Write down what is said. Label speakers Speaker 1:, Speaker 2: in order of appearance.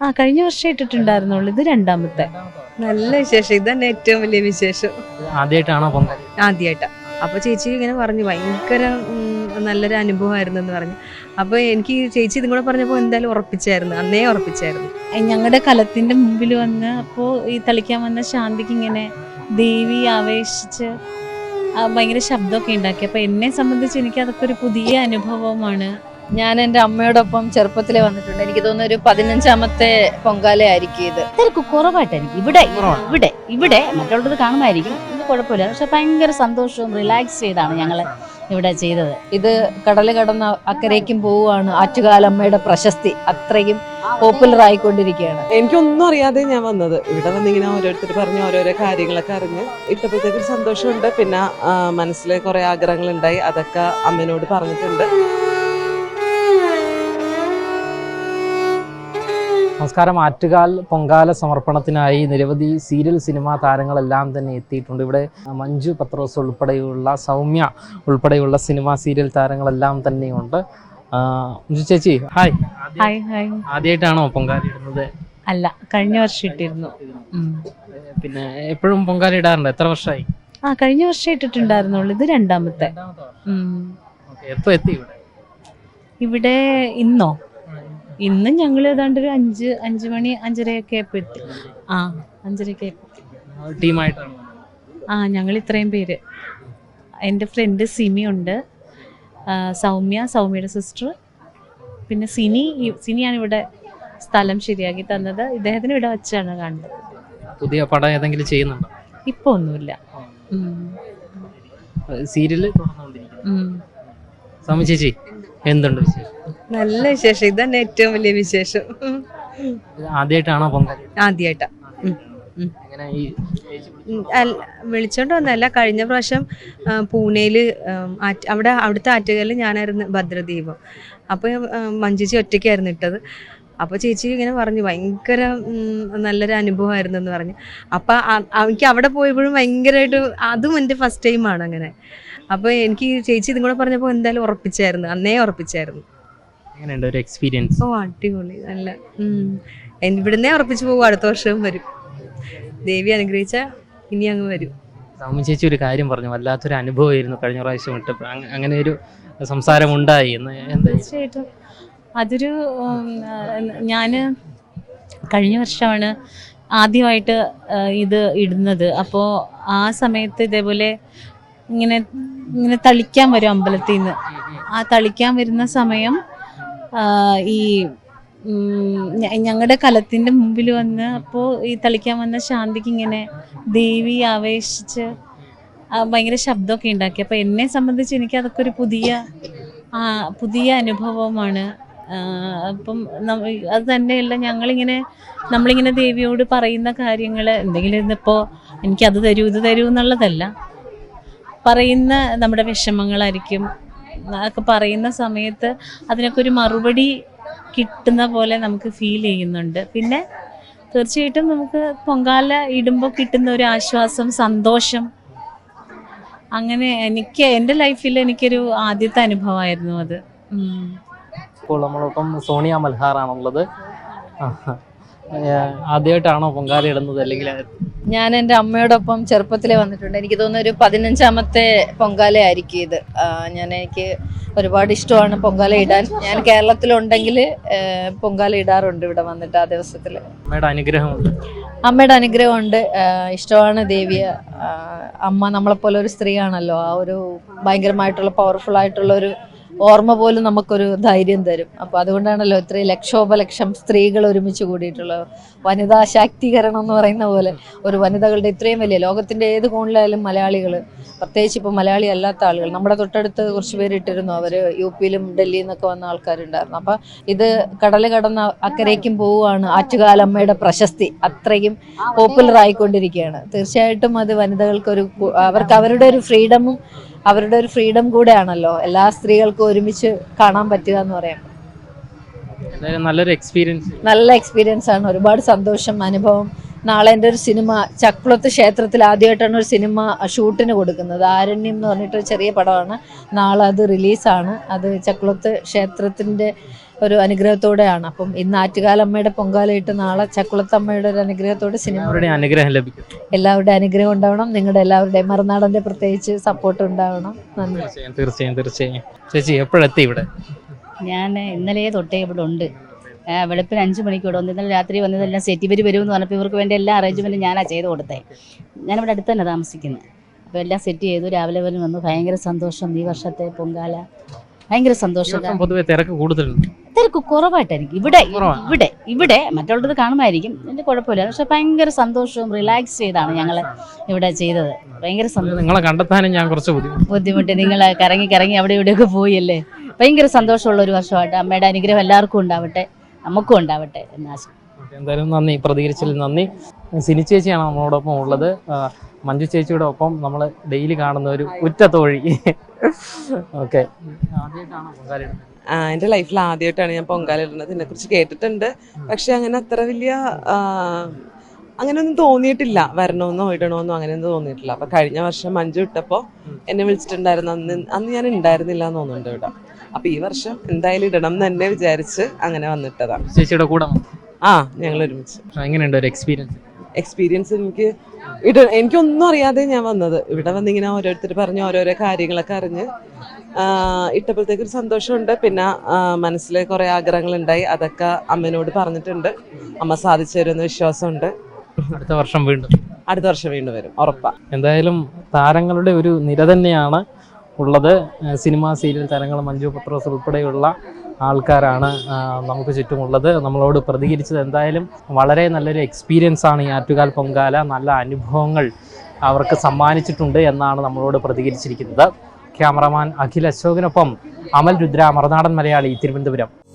Speaker 1: ആ കഴിഞ്ഞ വർഷം ഇട്ടിട്ടുണ്ടായിരുന്നുള്ളൂ. ഇത് രണ്ടാമത്തെ.
Speaker 2: നല്ല വിശേഷം. ഇതന്നെ ഏറ്റവും വലിയ വിശേഷം.
Speaker 3: ആദ്യമായിട്ടാണോ പൊങ്കാല
Speaker 2: ആദ്യമായിട്ടാ അപ്പൊ ചേച്ചി ഇങ്ങനെ പറഞ്ഞു. ഭയങ്കര നല്ലൊരു അനുഭവമായിരുന്നു എന്ന് പറഞ്ഞു. അപ്പൊ എനിക്ക് ചേച്ചി ഇതും കൂടെ പറഞ്ഞപ്പോൾ എന്തായാലും ഉറപ്പിച്ചായിരുന്നു. അന്നേ ഉറപ്പിച്ചായിരുന്നു.
Speaker 1: ഞങ്ങളുടെ കലത്തിന്റെ മുമ്പിൽ വന്ന് അപ്പോൾ ഈ തളിക്കാൻ വന്ന ശാന്തിക്ക് ഇങ്ങനെ ദേവി ആവേശിച്ച് ആ, ഭയങ്കര ശബ്ദമൊക്കെ ഉണ്ടാക്കി. അപ്പൊ എന്നെ സംബന്ധിച്ച് എനിക്ക് അതൊക്കെ ഒരു പുതിയ അനുഭവമാണ്.
Speaker 4: ഞാൻ എന്റെ അമ്മയോടൊപ്പം ചെറുപ്പത്തിലേ വന്നിട്ടുണ്ട്. എനിക്ക് തോന്നുന്നു ഒരു പതിനഞ്ചാമത്തെ പൊങ്കാല ആയിരിക്കും ഇത്.
Speaker 5: തിരക്ക് കുറവായിട്ടായിരിക്കും. ഇവിടെ ഇവിടെ ഇവിടെ മറ്റുള്ളത് കാണുമായിരിക്കും. ഇത് കുഴപ്പമില്ല. പക്ഷെ ഭയങ്കര സന്തോഷവും റിലാക്സ് ചെയ്താണ് ഞങ്ങൾ ഇവിടെ ചെയ്തത്.
Speaker 4: ഇത് കടൽ കടന്ന അക്കരയ്ക്കും പോവുകയാണ് ആറ്റുകാലമ്മയുടെ പ്രശസ്തി. അത്രയും പോപ്പുലർ ആയിക്കൊണ്ടിരിക്കുകയാണ്.
Speaker 6: എനിക്കൊന്നും അറിയാതെ ഞാൻ വന്നത്. ഇവിടെ വന്നിങ്ങനെ ഓരോരുത്തർ പറഞ്ഞ് ഓരോരോ കാര്യങ്ങളൊക്കെ അറിഞ്ഞ് ഇട്ടപ്പോഴത്തേക്കൊരു സന്തോഷമുണ്ട്. പിന്നെ മനസ്സിലെ മനസ്സിൽ കുറെ ആഗ്രഹങ്ങളുണ്ടായി. അതൊക്കെ അമ്മനോട് പറഞ്ഞിട്ടുണ്ട്.
Speaker 3: നമസ്കാരം. ആറ്റുകാൽ പൊങ്കാല സമർപ്പണത്തിനായി നിരവധി സീരിയൽ സിനിമാ താരങ്ങളെല്ലാം തന്നെ എത്തിയിട്ടുണ്ട്. ഇവിടെ മഞ്ജു പത്രോസ് ഉൾപ്പെടെയുള്ള സൗമ്യ ഉൾപ്പെടെയുള്ള സിനിമാ സീരിയൽ താരങ്ങളെല്ലാം തന്നെയുണ്ട്. മഞ്ജു ചേച്ചി ഹായ്.
Speaker 1: Hi hi.
Speaker 3: ആദ്യമായിട്ടാണോ പൊങ്കാല ഇടുന്നത്?
Speaker 1: അല്ല കഴിഞ്ഞ വർഷം ഇട്ടിരുന്നു.
Speaker 3: പിന്നെ എപ്പോഴും പൊങ്കാല ഇടാറുണ്ട്? എത്ര വർഷമായി?
Speaker 1: ആ കഴിഞ്ഞ വർഷം ഇട്ടിട്ടുണ്ടായിരുന്നുള്ളൂ. ഇത് രണ്ടാമത്തെ.
Speaker 3: എത്തി ഇവിടെ?
Speaker 1: ഇവിടെ ഇന്നോ? ഇന്ന് ഞങ്ങൾ ഏതാണ്ട് ഒരു അഞ്ച് അഞ്ച് മണി അഞ്ചരയൊക്കെ എത്തി. ആ അഞ്ചരയൊക്കെ.
Speaker 3: ടീമായിട്ടാണ്
Speaker 1: ആ ഞങ്ങൾ ഇത്രയും പേര്. എന്റെ ഫ്രണ്ട് സിമി ഉണ്ട്. സൗമ്യ സൗമ്യയുടെ സിസ്റ്റർ. പിന്നെ സിനി സിനിയാണ് ഇവിടെ സ്ഥലം ശരിയാക്കി തന്നത്. ഇദ്ദേഹത്തിന് ഇവിടെ വെച്ചാണ് കണ്ടത്.
Speaker 3: പുതിയ പടം ഏതെങ്കിലും ചെയ്യുന്നുണ്ടോ?
Speaker 1: ഇപ്പൊ ഒന്നുമില്ല. സീരിയൽ
Speaker 3: സീരിയൽ തുടർന്നുകൊണ്ടിരിക്കുന്നു. ചേച്ചി എന്തുണ്ട് വിശേഷം?
Speaker 2: നല്ല വിശേഷം. ഇതന്നെ ഏറ്റവും വലിയ വിശേഷം.
Speaker 3: ആദ്യമായിട്ടാണോ പൊങ്കാല?
Speaker 2: ആദ്യമായിട്ടാ വിളിച്ചോണ്ട് വന്നല്ല കഴിഞ്ഞ പ്രാവശ്യം പൂനെയിൽ അവിടെ അവിടുത്തെ ആറ്റുകാലിൽ ഞാനായിരുന്നു ഭദ്രദീപം. അപ്പോൾ മഞ്ജുച്ചി ഒറ്റയ്ക്കായിരുന്നു ഇട്ടത്. അപ്പോൾ ചേച്ചി ഇങ്ങനെ പറഞ്ഞു ഭയങ്കര നല്ലൊരു അനുഭവമായിരുന്നു എന്ന് പറഞ്ഞു. അപ്പൊ എനിക്ക് അവിടെ പോയപ്പോഴും ഭയങ്കരമായിട്ട് അതും എന്റെ ഫസ്റ്റ് ആണ് അങ്ങനെ. അപ്പോൾ എനിക്ക് ചേച്ചി ഇതും കൂടെ പറഞ്ഞപ്പോൾ എന്തായാലും ഉറപ്പിച്ചായിരുന്നു. അന്നേ ഉറപ്പിച്ചായിരുന്നു.
Speaker 3: എങ്ങനെയുണ്ട് ഒരു എക്സ്പീരിയൻസ്
Speaker 2: ഓ അടിപൊളി നല്ല ഇവിടുന്നേ ഉറപ്പിച്ചു പോകും അടുത്ത വർഷവും വരും. ദേവി അനുഗ്രഹിച്ച ഇനി അങ്ങ് വരും.
Speaker 3: സൗമ്യ ചേച്ചി ഒരു കാര്യം പറഞ്ഞു വല്ലാത്തൊരു അനുഭവമായിരുന്നു കഴിഞ്ഞ പ്രാവശ്യം ഇട്ടപ്പോൾ അങ്ങ- അങ്ങനെ ഒരു സംസാരം ഉണ്ടായി എന്ന്
Speaker 1: തീർച്ചയായിട്ടും. അതൊരു ഞാൻ കഴിഞ്ഞ വർഷമാണ് ആദ്യമായിട്ട് ഇത് ഇടുന്നത്. അപ്പോൾ ആ സമയത്ത് ഇതേപോലെ ഇങ്ങനെ ഇങ്ങനെ തളിക്കാൻ വരും അമ്പലത്തിൽ നിന്ന് ആ തളിക്കാൻ വരുന്ന സമയം ഈ ഞങ്ങളുടെ കലത്തിന്റെ മുമ്പിൽ വന്ന് അപ്പോൾ ഈ തളിക്കാൻ വന്ന ശാന്തിക്ക് ഇങ്ങനെ ദേവി ആവേശിച്ച് ഭയങ്കര ശബ്ദമൊക്കെ ഉണ്ടാക്കി. അപ്പോൾ എന്നെ സംബന്ധിച്ച് എനിക്ക് അതൊക്കെ ഒരു പുതിയ പുതിയ അനുഭവമാണ് അപ്പം അത് തന്നെയല്ല ഞങ്ങളിങ്ങനെ നമ്മളിങ്ങനെ ദേവിയോട് പറയുന്ന കാര്യങ്ങൾ എന്തെങ്കിലും ഇന്നിപ്പോൾ എനിക്കത് തരൂ ഇത് തരൂ എന്നുള്ളതല്ല. പറയുന്ന നമ്മുടെ വിഷമങ്ങളായിരിക്കും. ഒക്കെ പറയുന്ന സമയത്ത് അതിനൊക്കെ ഒരു മറുപടി കിട്ടുന്ന പോലെ നമുക്ക് ഫീൽ ചെയ്യുന്നുണ്ട്. പിന്നെ തീർച്ചയായിട്ടും നമുക്ക് പൊങ്കാല ഇടുമ്പോൾ കിട്ടുന്ന ഒരു ആശ്വാസം സന്തോഷം. അങ്ങനെ എനിക്ക് എന്റെ ലൈഫിൽ എനിക്കൊരു ആദ്യത്തെ അനുഭവമായിരുന്നു അത്.
Speaker 3: ഇപ്പോൾ നമ്മളൊപ്പം സോണിയ മൽഹാറാണുള്ളത്. ആദ്യമായിട്ടാണോ പൊങ്കാല ഇടുന്നത്? അല്ലെങ്കിൽ
Speaker 4: ഞാൻ എന്റെ അമ്മയോടൊപ്പം ചെറുപ്പത്തിലേ വന്നിട്ടുണ്ട്. എനിക്ക് തോന്നുന്നു ഒരു പതിനഞ്ചാമത്തെ പൊങ്കാല ആയിരിക്കും ഇത്. ഞാൻ എനിക്ക് ഒരുപാട് ഇഷ്ടമാണ് പൊങ്കാല ഇടാൻ. ഞാൻ കേരളത്തിലുണ്ടെങ്കിൽ പൊങ്കാല ഇടാറുണ്ട് ഇവിടെ വന്നിട്ട് ആ ദിവസത്തിൽ
Speaker 3: അമ്മയുടെ അനുഗ്രഹമുണ്ട്.
Speaker 4: അമ്മയുടെ അനുഗ്രഹമുണ്ട്. ഇഷ്ടമാണ് ദേവിയ. അമ്മ നമ്മളെപ്പോലെ ഒരു സ്ത്രീയാണല്ലോ. ആ ഒരു ഭയങ്കരമായിട്ടുള്ള പവർഫുൾ ആയിട്ടുള്ള ഒരു ഓർമ്മ പോലും നമുക്കൊരു ധൈര്യം തരും. അപ്പോൾ അതുകൊണ്ടാണല്ലോ ഇത്രയും ലക്ഷോപലക്ഷം സ്ത്രീകൾ ഒരുമിച്ച് കൂടിയിട്ടുള്ളത്. വനിതാ ശാക്തീകരണം എന്ന് പറയുന്ന പോലെ ഒരു വനിതകളുടെ ഇത്രയും വലിയ ലോകത്തിന്റെ ഏത് കോണിലായാലും മലയാളികൾ പ്രത്യേകിച്ച് ഇപ്പോൾ മലയാളി അല്ലാത്ത ആളുകൾ നമ്മുടെ തൊട്ടടുത്ത് കുറച്ച് പേര് ഇട്ടിരുന്നു. അവർ യു പിയിലും ഡൽഹിയിൽ നിന്നൊക്കെ വന്ന ആൾക്കാരുണ്ടായിരുന്നു. അപ്പോൾ ഇത് കടൽ കടന്ന അക്കരയ്ക്കും പോവുകയാണ് ആറ്റുകാലമ്മയുടെ പ്രശസ്തി. അത്രയും പോപ്പുലർ ആയിക്കൊണ്ടിരിക്കുകയാണ് തീർച്ചയായിട്ടും അത് വനിതകൾക്കൊരു ഒരു അവർക്ക് അവരുടെ ഒരു ഫ്രീഡമും അവരുടെ ഒരു ഫ്രീഡം കൂടെയാണല്ലോ എല്ലാ സ്ത്രീകൾക്കും ഒരുമിച്ച് കാണാൻ പറ്റുക എന്ന് പറയാം
Speaker 3: നല്ലൊരു എക്സ്പീരിയൻസ്
Speaker 4: നല്ല എക്സ്പീരിയൻസ് ആണ്. ഒരുപാട് സന്തോഷം അനുഭവം. നാളെ എന്റെ ഒരു സിനിമ ചക്കുളത്ത് ക്ഷേത്രത്തിൽ ആദ്യമായിട്ടാണ് ഒരു സിനിമ ഷൂട്ടിന് കൊടുക്കുന്നത്. ആരണ്യം എന്ന് പറഞ്ഞിട്ട് ചെറിയ പടമാണ്. നാളെ അത് റിലീസാണ് അത് ചക്കുളത്ത് ക്ഷേത്രത്തിന്റെ ഒരു അനുഗ്രഹത്തോടെയാണ്. അപ്പം ഇന്ന് ആറ്റുകാലമ്മയുടെ പൊങ്കാലയിട്ട് നാളെ ചക്കുളത്തമ്മയുടെ ഒരു അനുഗ്രഹത്തോടെ സിനിമ
Speaker 3: അനുഗ്രഹം ലഭിക്കും.
Speaker 4: എല്ലാവരുടെയും അനുഗ്രഹം ഉണ്ടാവണം. നിങ്ങളുടെ എല്ലാവരുടെയും മറുനാടന്റെ പ്രത്യേകിച്ച് സപ്പോർട്ട് ഉണ്ടാവണം. നന്ദി.
Speaker 3: തീർച്ചയായും തീർച്ചയായും ചേച്ചി എപ്പോഴെത്തി ഇവിടെ?
Speaker 5: ഞാൻ ഇന്നലെ തൊട്ടേ ഇവിടെ ഉണ്ട്. വെളുപ്പിന് അഞ്ച് മണിക്കൂടെ വന്ന് ഇന്നലെ രാത്രി വന്നതെല്ലാം സെറ്റ് ഇവർ വരുമെന്ന് പറഞ്ഞപ്പോൾ ഇവർക്ക് വേണ്ടി എല്ലാ അറേഞ്ച്മെന്റും ഞാനാ ചെയ്ത് കൊടുത്തേ. ഞാനിവിടെ അടുത്ത് തന്നെ താമസിക്കുന്നത് അപ്പോൾ എല്ലാം സെറ്റ് ചെയ്തു. രാവിലെ വരും വന്നു ഭയങ്കര സന്തോഷം. ഈ വർഷത്തെ പൊങ്കാല ഭയങ്കര സന്തോഷം.
Speaker 3: പൊതുവെ തിരക്ക് കൂടുതലുണ്ട്.
Speaker 5: തിരക്ക് കുറവായിട്ടായിരിക്കും. ഇവിടെ ഇവിടെ ഇവിടെ മറ്റുള്ളത് കാണുമായിരിക്കും. എന്റെ കുഴപ്പമില്ല. പക്ഷെ ഭയങ്കര സന്തോഷവും റിലാക്സ് ചെയ്താണ് ഞങ്ങൾ ഇവിടെ ചെയ്തത്. ഭയങ്കര സന്തോഷം
Speaker 3: നിങ്ങളെ കണ്ടെത്താനും ഞാൻ കുറച്ച് ബുദ്ധിമുട്ട്.
Speaker 5: നിങ്ങൾ കറങ്ങി കറങ്ങി അവിടെ ഇവിടെയൊക്കെ പോയില്ലേ? ഭയങ്കര സന്തോഷമുള്ള ഒരു വർഷമായിട്ട് അമ്മയുടെ അനുഗ്രഹം എല്ലാവർക്കും ഉണ്ടാവട്ടെ. നമുക്കും ഉണ്ടാവട്ടെ എന്നാശം
Speaker 3: എന്തായാലും നന്ദി. പ്രതികരിച്ചതിൽ നന്ദി. സിനി ചേച്ചിയാണ് നമ്മളോടൊപ്പം ഉള്ളത്. മഞ്ജു ചേച്ചിയുടെ ഒപ്പം നമ്മൾ ഡെയിലി കാണുന്ന ഒരു ഉറ്റ തോഴി. ഓക്കെ. ആദ്യമായിട്ടാണ്?
Speaker 6: എന്റെ ലൈഫിൽ ആദ്യമായിട്ടാണ് ഞാൻ പൊങ്കാല ഇടുന്നത്. ഇതിനെക്കുറിച്ച് കേട്ടിട്ടുണ്ട്. പക്ഷെ അങ്ങനെ അത്ര വലിയ അങ്ങനെയൊന്നും തോന്നിയിട്ടില്ല. വരണമെന്നോ ഇടണമെന്നോ അങ്ങനെയൊന്നും തോന്നിയിട്ടില്ല. അപ്പൊ കഴിഞ്ഞ വർഷം മഞ്ജു ഇട്ടപ്പോൾ എന്നെ വിളിച്ചിട്ടുണ്ടായിരുന്നു. അന്ന് അന്ന് ഞാൻ ഉണ്ടായിരുന്നില്ല എന്ന് തോന്നുന്നുണ്ട് ഇവിടെ. അപ്പൊ ഈ വർഷം എന്തായാലും ഇടണം എന്ന് തന്നെ വിചാരിച്ച് അങ്ങനെ വന്നിട്ടതാണ്
Speaker 3: ചേച്ചിയുടെ കൂടെ.
Speaker 6: ആ ഞങ്ങൾ ഒരുമിച്ച്.
Speaker 3: എങ്ങനെയുണ്ട് ഒരു എക്സ്പീരിയൻസ്
Speaker 6: എക്സ്പീരിയൻസ് എനിക്ക് ഇട എനിക്കൊന്നും അറിയാതെ ഞാൻ വന്നത്. ഇവിടെ വന്നിങ്ങനെ ഓരോരുത്തർ പറഞ്ഞ് ഓരോരോ കാര്യങ്ങളൊക്കെ അറിഞ്ഞ് ഇട്ടപ്പോഴത്തേക്കൊരു സന്തോഷമുണ്ട്. പിന്നെ മനസ്സിൽ കുറേ ആഗ്രഹങ്ങളുണ്ടായി. അതൊക്കെ അമ്മേനോട് പറഞ്ഞിട്ടുണ്ട്. അമ്മ സാധിച്ചു തരുമെന്ന് വിശ്വാസമുണ്ട്.
Speaker 3: അടുത്ത വർഷം വീണ്ടും.
Speaker 6: അടുത്ത വർഷം വീണ്ടും വരും ഉറപ്പാ.
Speaker 3: എന്തായാലും താരങ്ങളുടെ ഒരു നിര തന്നെയാണ് ഉള്ളത്. സിനിമ സീരിയൽ താരങ്ങൾ മഞ്ജു പത്രോസ് ഉൾപ്പെടെയുള്ള ആൾക്കാരാണ് നമുക്ക് ചുറ്റുമുള്ളത്. നമ്മളോട് പ്രതികരിച്ചത് എന്തായാലും വളരെ നല്ലൊരു എക്സ്പീരിയൻസ് ആണ് ഈ ആറ്റുകാൽ പൊങ്കാല. നല്ല അനുഭവങ്ങൾ അവർക്ക് സമ്മാനിച്ചിട്ടുണ്ട് എന്നാണ് നമ്മളോട് പ്രതികരിച്ചിരിക്കുന്നത്. ക്യാമറമാൻ അഖിൽ അശോകിനൊപ്പം അമൽ രുദ്ര മറുനാടൻ മലയാളി തിരുവനന്തപുരം.